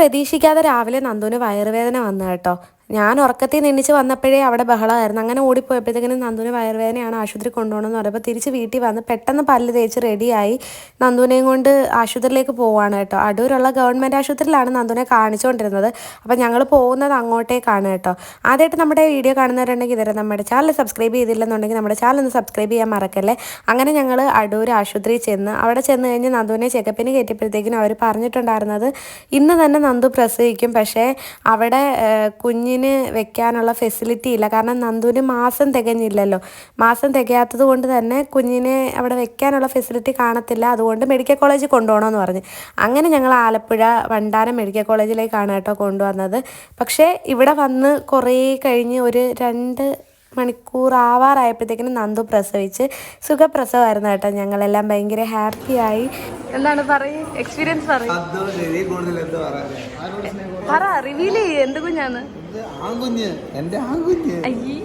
പ്രതീക്ഷിക്കാതെ രാവിലെ നന്ദുവിന് വയറുവേദന വന്നു കേട്ടോ. ഞാൻ ഉറക്കത്തിൽ നിന്നിച്ച് വന്നപ്പോഴേ അവിടെ ബഹളമായിരുന്നു. അങ്ങനെ ഓടിപ്പോയപ്പോഴത്തേക്കിനും നന്ദുവിന് വയറുവേദനയാണ് ആശുപത്രി കൊണ്ടുപോകണമെന്ന് പറയുമ്പോൾ തിരിച്ച് വീട്ടിൽ വന്ന് പെട്ടെന്ന് പല്ല് തേച്ച് റെഡിയായി നന്ദുവിനെയും കൊണ്ട് ആശുപത്രിയിലേക്ക് പോവാണ് കേട്ടോ. അടൂരുള്ള ഗവൺമെന്റ് ആശുപത്രിയിലാണ് നന്ദുവിനെ കാണിച്ചുകൊണ്ടിരുന്നത്. അപ്പോൾ ഞങ്ങൾ പോകുന്നത് അങ്ങോട്ടേക്കാണ് കേട്ടോ. ആദ്യമായിട്ട് നമ്മുടെ വീഡിയോ കാണുന്നവരുണ്ടെങ്കിൽ ഇതുവരെ നമ്മുടെ ചാനൽ സബ്സ്ക്രൈബ് ചെയ്തില്ലെന്നുണ്ടെങ്കിൽ നമ്മുടെ ചാനൽ ഒന്ന് സബ്സ്ക്രൈബ് ചെയ്യാൻ മറക്കല്ലേ? അങ്ങനെ ഞങ്ങൾ അടൂർ ആശുപത്രിയിൽ ചെന്ന് അവിടെ ചെന്ന് കഴിഞ്ഞ് നന്ദുവിനെ ചെക്കപ്പിന് കയറ്റിയപ്പോഴത്തേക്കിനും അവർ പറഞ്ഞിട്ടുണ്ടായിരുന്നത് ഇന്ന് തന്നെ നന്ദു പ്രസവിക്കും. പക്ഷേ അവിടെ ഏഹ്, കുഞ്ഞിന് വെക്കാനുള്ള ഫെസിലിറ്റി ഇല്ല. കാരണം നന്ദുവിന് മാസം തികഞ്ഞില്ലല്ലോ. മാസം തികയാത്തത് കൊണ്ട് തന്നെ കുഞ്ഞിനെ അവിടെ വെക്കാനുള്ള ഫെസിലിറ്റി കാണത്തില്ല. അതുകൊണ്ട് മെഡിക്കൽ കോളേജിൽ കൊണ്ടുപോകണമെന്ന് പറഞ്ഞു. അങ്ങനെ ഞങ്ങൾ ആലപ്പുഴ വണ്ടാനം മെഡിക്കൽ കോളേജിലേക്കാണ് കേട്ടോ കൊണ്ടുവന്നത്. പക്ഷേ ഇവിടെ വന്ന് കുറേ കഴിഞ്ഞ് ഒരു രണ്ട് മണിക്കൂർ ആവാറായപ്പോഴത്തേക്കിനും നന്ദു പ്രസവിച്ച്. സുഖപ്രസവമായിരുന്നു കേട്ടോ. ഞങ്ങളെല്ലാം ഭയങ്കര ഹാപ്പിയായി എന്താണ് പറയ്? എക്സ്പീരിയൻസ് പറയ്. പറ. റിവീൽ ചെയ്യ്. എന്ത് അയ്യേ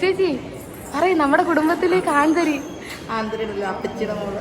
ചേച്ചി പറയ് നമ്മുടെ കുടുംബത്തിലേക്ക് ആന്തരി ആന്തരി അപ്പച്ചിയുടെ മോൾ.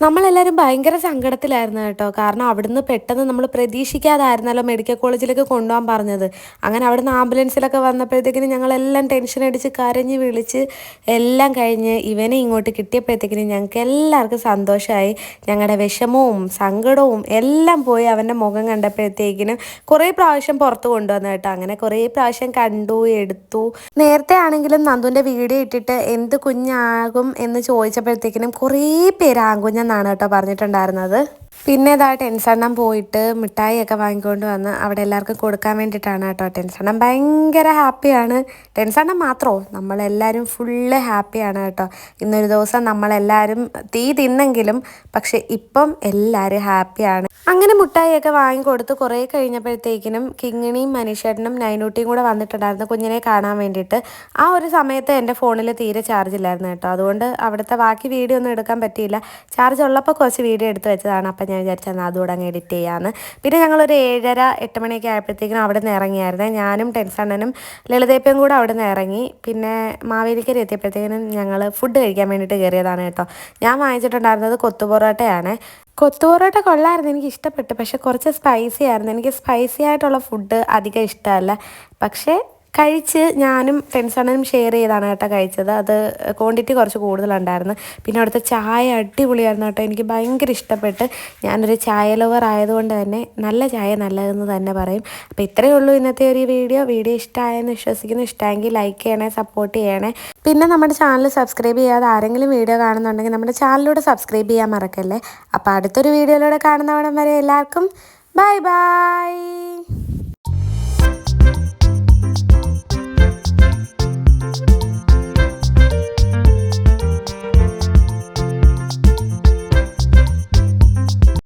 നമ്മളെല്ലാവരും ഭയങ്കര സങ്കടത്തിലായിരുന്നു കേട്ടോ. കാരണം അവിടുന്ന് പെട്ടെന്ന് നമ്മൾ പ്രതീക്ഷിക്കാതായിരുന്നല്ലോ മെഡിക്കൽ കോളേജിലേക്ക് കൊണ്ടുപോകാൻ പറഞ്ഞത്. അങ്ങനെ അവിടുന്ന് ആംബുലൻസിലൊക്കെ വന്നപ്പോഴത്തേക്കിനും ഞങ്ങളെല്ലാം ടെൻഷൻ അടിച്ച് കരഞ്ഞ് വിളിച്ച് എല്ലാം കഴിഞ്ഞ് ഇവനെ ഇങ്ങോട്ട് കിട്ടിയപ്പോഴത്തേക്കിനും ഞങ്ങൾക്ക് എല്ലാവർക്കും സന്തോഷമായി. ഞങ്ങളുടെ വിഷമവും സങ്കടവും എല്ലാം പോയി അവന്റെ മുഖം കണ്ടപ്പോഴത്തേക്കിനും കുറേ പ്രാവശ്യം പുറത്ത് കൊണ്ടുവന്നു കേട്ടോ. അങ്ങനെ കുറേ പ്രാവശ്യം കണ്ടു എടുത്തു. നേരത്തെ ആണെങ്കിലും നന്ദുവിന്റെ വീഡിയോ ഇട്ടിട്ട് എന്ത് കുഞ്ഞാകും എന്ന് ചോദിച്ചപ്പോഴത്തേക്കിനും കുറേ പേര് ആൺകുഞ്ഞെന്നാണ് കേട്ടോ പറഞ്ഞിട്ടുണ്ടായിരുന്നത്. പിന്നെ ഇതാ ടെൻസെണ്ണം പോയിട്ട് മിഠായിയൊക്കെ വാങ്ങിക്കൊണ്ട് വന്ന് അവിടെ എല്ലാവർക്കും കൊടുക്കാൻ വേണ്ടിയിട്ടാണ് കേട്ടോ ടെൻസെണ്ണം. ഭയങ്കര ഹാപ്പിയാണ്. ടെൻസെണ്ണം മാത്രമോ നമ്മളെല്ലാവരും ഫുള്ള് ഹാപ്പിയാണ് കേട്ടോ. ഇന്നൊരു ദിവസം നമ്മളെല്ലാവരും തീ തിന്നെങ്കിലും പക്ഷെ ഇപ്പം എല്ലാവരും ഹാപ്പിയാണ്. അങ്ങനെ മുട്ടായിയൊക്കെ വാങ്ങിക്കൊടുത്ത് കുറേ കഴിഞ്ഞപ്പോഴത്തേക്കിനും കിങ്ങിണിയും മനീഷേട്ടനും നൈനൂട്ടിയും കൂടെ വന്നിട്ടുണ്ടായിരുന്നു കുഞ്ഞിനെ കാണാൻ വേണ്ടിയിട്ട്. ആ ഒരു സമയത്ത് എന്റെ ഫോണിൽ തീരെ ചാർജ് ഇല്ലായിരുന്നു കേട്ടോ. അതുകൊണ്ട് അവിടുത്തെ ബാക്കി വീഡിയോ ഒന്നും എടുക്കാൻ പറ്റിയില്ല. ചാർജ് ഉള്ളപ്പോൾ കുറച്ച് വീഡിയോ എടുത്ത് വെച്ചതാണ്. അപ്പം വിചാരിച്ചത് അതുകൂടെ അങ്ങ് എഡിറ്റ് ചെയ്യാമെന്ന് പിന്നെ ഞങ്ങളൊരു ഏഴര എട്ട് മണിയൊക്കെ ആയപ്പോഴത്തേക്കും അവിടെ നിന്ന് ഇറങ്ങിയായിരുന്നു. ഞാനും ടെൻസണ്ണനും ലളിതേപ്പയും കൂടെ അവിടെ നിന്ന് ഇറങ്ങി. പിന്നെ മാവേലിക്കര എത്തിയപ്പോഴത്തേക്കിനും ഞങ്ങൾ ഫുഡ് കഴിക്കാൻ വേണ്ടിയിട്ട് കയറിയതാണ് കേട്ടോ. ഞാൻ വാങ്ങിച്ചിട്ടുണ്ടായിരുന്നത് കൊത്തുപൊറോട്ടയാണ് കൊത്തുപൊറോട്ട കൊള്ളായിരുന്നു എനിക്ക് ഇഷ്ടപ്പെട്ടു. പക്ഷെ കുറച്ച് സ്പൈസി ആയിരുന്നു. എനിക്ക് സ്പൈസി ആയിട്ടുള്ള ഫുഡ് അധികം ഇഷ്ടമല്ല. പക്ഷേ കഴിച്ച് ഞാനും ടെൻസണനും ഷെയർ ചെയ്താണ് കേട്ടോ കഴിച്ചത്. അത് ക്വാണ്ടിറ്റി കുറച്ച് കൂടുതലുണ്ടായിരുന്നു. പിന്നെ അവിടുത്തെ ചായ അടിപൊളിയായിരുന്നു കേട്ടോ. എനിക്ക് ഭയങ്കര ഇഷ്ടപ്പെട്ട് ഞാനൊരു ചായ ലവർ ആയതുകൊണ്ട് തന്നെ നല്ല ചായ നല്ലതെന്ന് തന്നെ പറയും. അപ്പോൾ ഇത്രയേ ഉള്ളൂ ഇന്നത്തെ ഒരു വീഡിയോ വീഡിയോ ഇഷ്ടമായെന്ന് വിശ്വസിക്കുന്നു. ഇഷ്ടമെങ്കിൽ ലൈക്ക് ചെയ്യണേ സപ്പോർട്ട് ചെയ്യണേ. പിന്നെ നമ്മുടെ ചാനൽ സബ്സ്ക്രൈബ് ചെയ്യാതെ ആരെങ്കിലും വീഡിയോ കാണുന്നുണ്ടെങ്കിൽ നമ്മുടെ ചാനലിലൂടെ സബ്സ്ക്രൈബ് ചെയ്യാൻ മറക്കല്ലേ? അപ്പോൾ അടുത്തൊരു വീഡിയോയിലൂടെ കാണുന്നവിടം വരെ എല്ലാവർക്കും ബൈ ബൈ